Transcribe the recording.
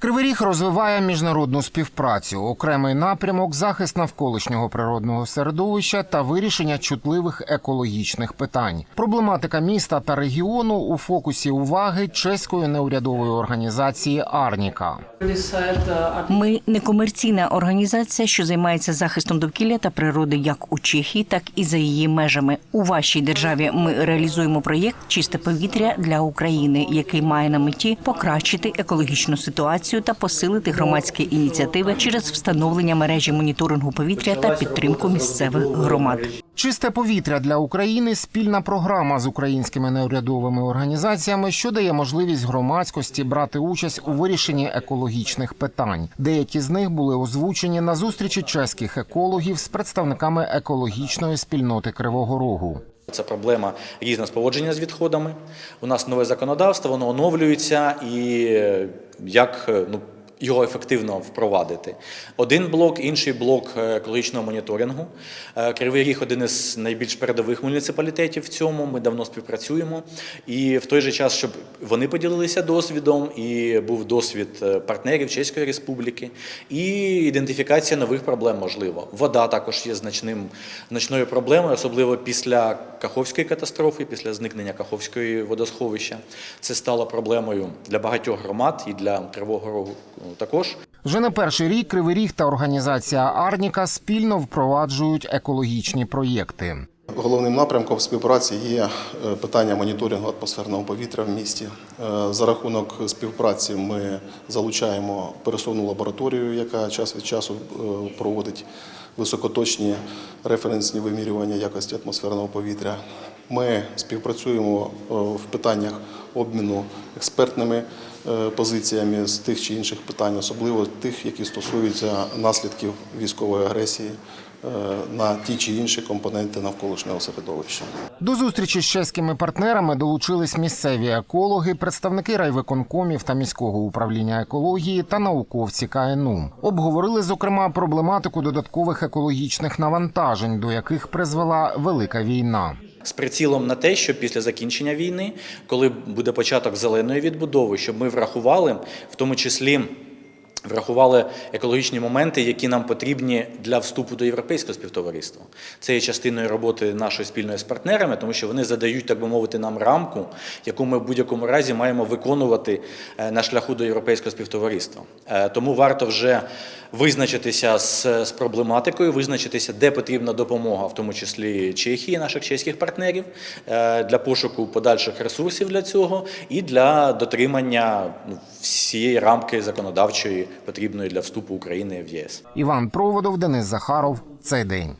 Кривий Ріг розвиває міжнародну співпрацю, окремий напрямок, захист навколишнього природного середовища та вирішення чутливих екологічних питань. Проблематика міста та регіону у фокусі уваги чеської неурядової організації Арніка. Ми некомерційна організація, що займається захистом довкілля та природи як у Чехії, так і за її межами. У вашій державі ми реалізуємо проєкт Чисте повітря для України, який має на меті покращити екологічну ситуацію та посилити громадські ініціативи через встановлення мережі моніторингу повітря та підтримку місцевих громад. Чисте повітря для України спільна програма з українськими неурядовими організаціями, що дає можливість громадськості брати участь у вирішенні екологічних питань. Деякі з них були озвучені на зустрічі чеських екологів з представниками екологічної спільноти Кривого Рогу. Це проблема різного поводження з відходами. У нас нове законодавство, воно оновлюється і як е, ну, його ефективно впровадити. Один блок, інший блок е, екологічного моніторингу. Е, Кривий Ріг один із найбільш передових муніципалітетів в цьому. Ми давно співпрацюємо. І в той же час, щоб вони поділилися досвідом, і був досвід е, партнерів Чеської Республіки, і ідентифікація нових проблем можливо. Вода також є значним значною проблемою, особливо після Каховської катастрофи, після зникнення Каховської водосховища. Це стало проблемою для багатьох громад і для Кривого Рогу також. Вже не перший рік Кривий Ріг та організація Арніка спільно впроваджують екологічні проєкти. Головним напрямком співпраці є е, питання моніторингу атмосферного повітря в місті. Е, За рахунок співпраці ми залучаємо пересувну лабораторію, яка час від часу е, проводить високоточні референсні вимірювання якості атмосферного повітря. Ми співпрацюємо е, в питаннях обміну експертними е, позиціями з тих чи інших питань, особливо тих, які стосуються наслідків військової агресії е, на ті чи інші компоненти навколишнього середовища. До зустрічі з чеськими партнерами долучились місцеві екологи, представники райвиконкомів та міського управління екології та науковці КНУ. Обговорили зокрема проблематику додаткових екологічних навантажень, до яких призвела велика війна. З прицілом на те, що після закінчення війни, коли буде початок зеленої відбудови, щоб ми врахували, в тому числі врахували екологічні моменти, які нам потрібні для вступу до європейського співтовариства. Це є частиною роботи нашої спільної з партнерами, тому що вони задають, так би мовити, нам рамку, яку ми в будь-якому разі маємо виконувати е, на шляху до європейського співтовариства. Е, Тому варто вже визначитися з, з проблематикою, визначитися, де потрібна допомога, в тому числі Чехії, наших чеських партнерів, е, для пошуку подальших ресурсів для цього і для дотримання ну, всієї рамки законодавчої, потрібної для вступу України в ЄС. Іван Проводов, Денис Захаров. Цей день.